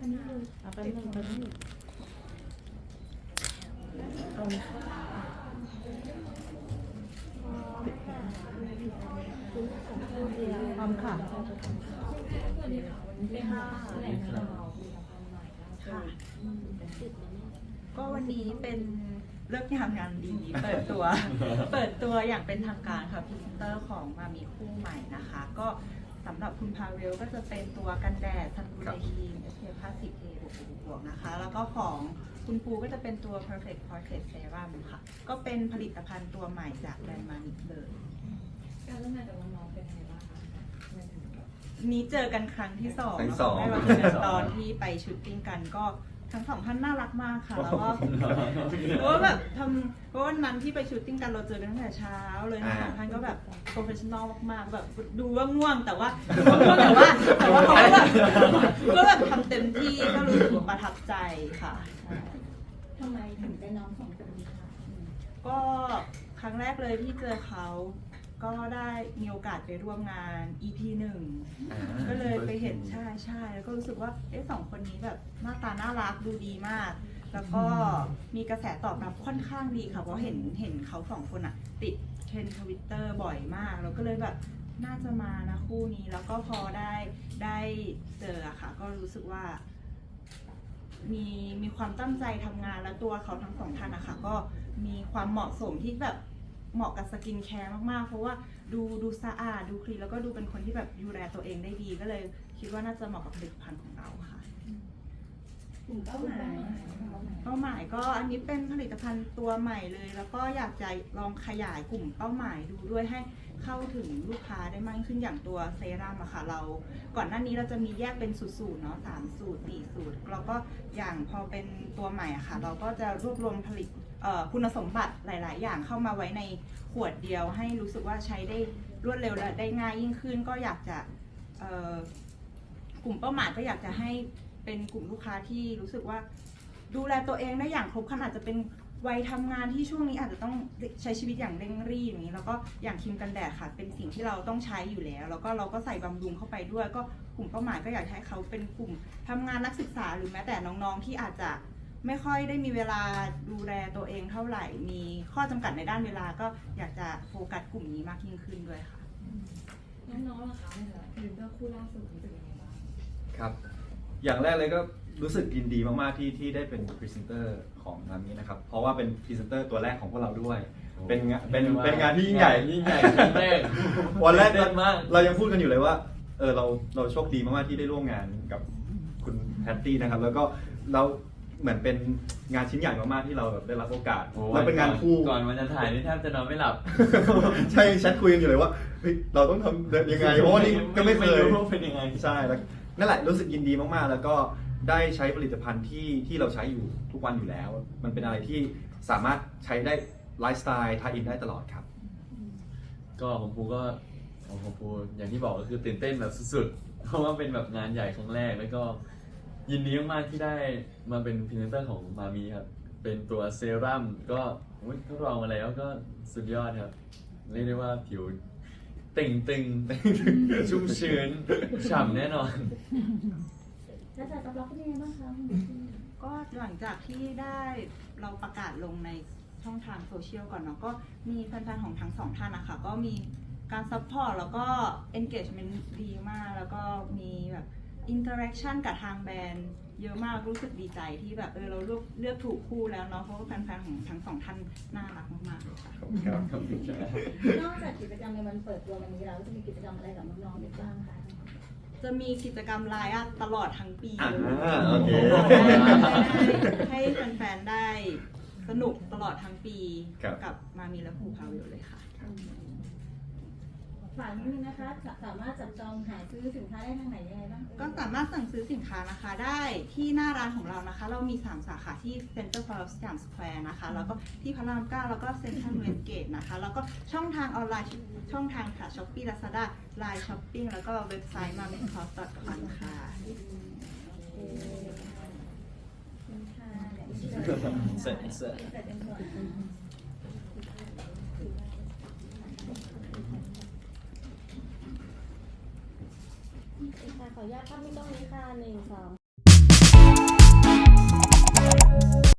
อันนี้เลยเอาแป๊บนึงแป๊บนึงเอาพร้อมค่ะก็วันนี้เป็นเลิกงามงานดีเปิดตัว เปิดตัวอย่างเป็นทางการค่ะพรีเซนเตอร์ของมามีคู่ใหม่นะคะ ก็ สำหรับคุณพาเวลก็จะเป็นตัวกันแดดซันบูไดทีน SPF 50 A บวกบวกๆนะคะ แล้วก็ของคุณปูก็จะเป็นตัว Perfect Portrait Serum ค่ะ ก็เป็นผลิตภัณฑ์ตัวใหม่จากแบรนด์มานิเลย การร่วมงานกับน้องๆเป็นยังไงบ้างคะนี้เจอกันครั้งที่สองครั้งที่สองได้มาเจอกันตอนที่ไปชูตติ้งกันก็ ทั้งสองท่านน่ารักมากค่ะแล้วก็เพราะว่าแบบทำเพราะว่านั้นที่ไปชูตติ้งกันเราเจอกันตั้งแต่เช้าเลยทั้งสองท่านก็แบบโปรเฟชชั่นอลมากๆแบบดูว่าง่วงแต่ว่าดูว่าง่วงแต่ว่าแต่ว่าเขาก็แบบก็แบบทำเต็มที่ก็รู้สึกประทับใจค่ะใช่ทำไมถึงเป็นน้องสองคนนี้คะก็ครั้งแรกเลยที่เจอเขา ก็ได้มีโอกาสไปร่วมงาน EP หนึ่งก็เลยไปเห็นใช่ใช่แล้วก็รู้สึกว่าเอ๊ะสองคนนี้แบบหน้าตาน่ารักดูดีมาก แล้วก็มีกระแสตอบรับค่อนข้างดีค่ะเพราะเห็นเห็นเขาสองคนอะติดเทรนทวิตเตอร์ Twitter บ่อยมากแล้วก็เลยแบบน่าจะมานะคู่นี้แล้วก็พอได้ได้เจออะค่ะ ก็รู้สึกว่า มีมีความตั้งใจทำงานแล้วตัวเขาทั้งสองท่านนะคะก็มีความเหมาะสมที่แบบ เหมาะกับสกินแคร์มากๆ เพราะว่าดูดูสะอาดดูคลีนแล้วก็ดูเป็นคนที่แบบดูแลตัวเองได้ดี ก็เลยคิดว่าน่าจะเหมาะกับผลิตภัณฑ์ของเราค่ะ กลุ่มเป้าหมายเป้าหมายก็อันนี้เป็นผลิตภัณฑ์ตัวใหม่เลย แล้วก็อยากจะลองขยายกลุ่มเป้าหมายดูด้วยให้เข้าถึงลูกค้าได้มากขึ้นอย่างตัวเซรั่มอะค่ะเรา ก่อนหน้านี้เราจะมีแยกเป็นสูตรๆเนาะสามสูตรสี่สูตรแล้วก็อย่างพอเป็นตัวใหม่อะค่ะ เราก็จะรวบรวมผลิตเอ่อคุณสมบัติหลาย ๆ อย่างเข้ามาไว้ในขวดเดียว ให้รู้สึกว่าใช้ได้รวดเร็วและได้ง่ายยิ่งขึ้น ก็อยากจะเอ่อกลุ่มเป้าหมายก็อยากจะให้ เป็นกลุ่มลูกค้าที่รู้สึกว่า ดูแลตัวเองได้อย่างครบครันอาจจะเป็นวัยทำงานที่ช่วงนี้อาจจะต้องใช้ชีวิตอย่างเร่งรีบอย่างนี้ แล้วก็อย่างครีมกันแดดค่ะ เป็นสิ่งที่เราต้องใช้อยู่แล้ว แล้วก็เราก็ใส่บำรุงเข้าไปด้วย ก็กลุ่มเป้าหมายก็อยากให้เขาเป็นกลุ่มทำงานนักศึกษาหรือแม้แต่น้องๆที่อาจจะไม่ค่อยได้มีเวลาดูแลตัวเองเท่าไหร่ มีข้อจำกัดในด้านเวลาก็อยากจะโฟกัสกลุ่มนี้มากยิ่งขึ้นด้วยค่ะ น้องๆล่ะคะในฐานะพรีเซนเตอร์คู่ล่าสุดรู้สึกยังไงบ้างครับ อย่างแรกเลยก็รู้สึกยินดีมากๆที่ที่ได้เป็นพรีเซนเตอร์ของงานนี้นะครับ เพราะว่าเป็นพรีเซนเตอร์ตัวแรกของพวกเราด้วย เป็นงานเป็นเป็นงานที่ยิ่งใหญ่ยิ่งใหญ่ครั้งแรกวันแรกเต้นมากเรายังพูดกันอยู่เลยว่าเออเราเราโชคดีมากๆที่ได้ร่วมงานกับคุณแพตตี้นะครับ แล้วก็เราเหมือนเป็นงานชิ้นใหญ่มากๆที่เราแบบได้รับโอกาสโอ้แล้วเป็นงานคู่ก่อนวันจะถ่ายนี่แทบจะนอนไม่หลับ ใช่แชทคุยกันอยู่เลยว่าเฮ้ยเราต้องทำยังไงเพราะว่านี่ก็ไม่เคยรู้ว่าเป็นยังไงใช่แล้ว นั่นแหละรู้สึกยินดีมากๆ แล้วก็ได้ใช้ผลิตภัณฑ์ที่ที่เราใช้อยู่ทุกวันอยู่แล้ว มันเป็นอะไรที่สามารถใช้ได้ไลฟ์สไตล์ทายอินได้ตลอดครับ ก็ของภูก็ของของภูอย่างที่บอกก็คือตื่นเต้นแบบสุดๆ เพราะว่าเป็นแบบงานใหญ่ครั้งแรกแล้วก็ยินดีมากๆที่ได้มาเป็นพรีเซนเตอร์ของมามีครับ เป็นตัวเซรั่มก็อุ๊ยทดลองมาแล้วก็สุดยอดครับ เรียกได้ว่าผิว เต่งตึงชุ่มชื้นฉ่ำแน่นอนกระแสตอบรับเป็นยังไงบ้างคะคุณพี่ก็หลังจากที่ได้เราประกาศลงในช่องทางโซเชียลก่อนเนาะก็มีแฟนๆของทั้งสองท่านนะคะก็มีการซัพพอร์ตแล้วก็ engagement ดีมาก แล้วก็มีแบบ อินเ r อร์แอคชั่นกับทางแบรนด์เยอะมากรู้สึกดีใจที่แบบเออเราเลือกเลือกถูกคู่แล้วเนาะเพราะว่าแฟนๆของทั้งสองท่านน่ารักมากๆเลยค่ะนอกจากกิจกรรมในวันเปิดตัววันนี้แล้วจะมีกิจกรรมอะไรกับน้องๆอีกบ้างคะจะมีกิจกรรมไลน์อัพตลอดทั้งปีอ่าเลยโอเค ให้แฟนๆได้สนุกตลอดทั้งปีครับ กับมามีและภูพาวิวเลยค่ะ ฝากนิดนึงนะคะจะสามารถจับจองหาซื้อสินค้าได้ทางไหนยังไงบ้างเอ่ย ก็สามารถสั่งซื้อสินค้านะคะได้ที่หน้าร้านของเรานะคะ เรามี 3 สาขาที่เซ็นเตอร์ฟอร์สยามสแควร์นะคะ แล้วก็ที่พระรามเก้าแล้วก็เซ็นทรัลเวสเกตนะคะ แล้วก็ช่องทางออนไลน์ช่องทางค่ะช้อปปี้ลาซาด้าไลน์ช้อปปิ้งแล้วก็เว็บไซต์มาเมนคอสดอทคอมค่ะเอ่อคุณค่ะเดี๋ยวอินเสร็จเสร็จ เสร็จเป็นส่วน ค่ะ ขออนุญาตภาพไม่ต้องนี้ค่ะหนึ่งสอง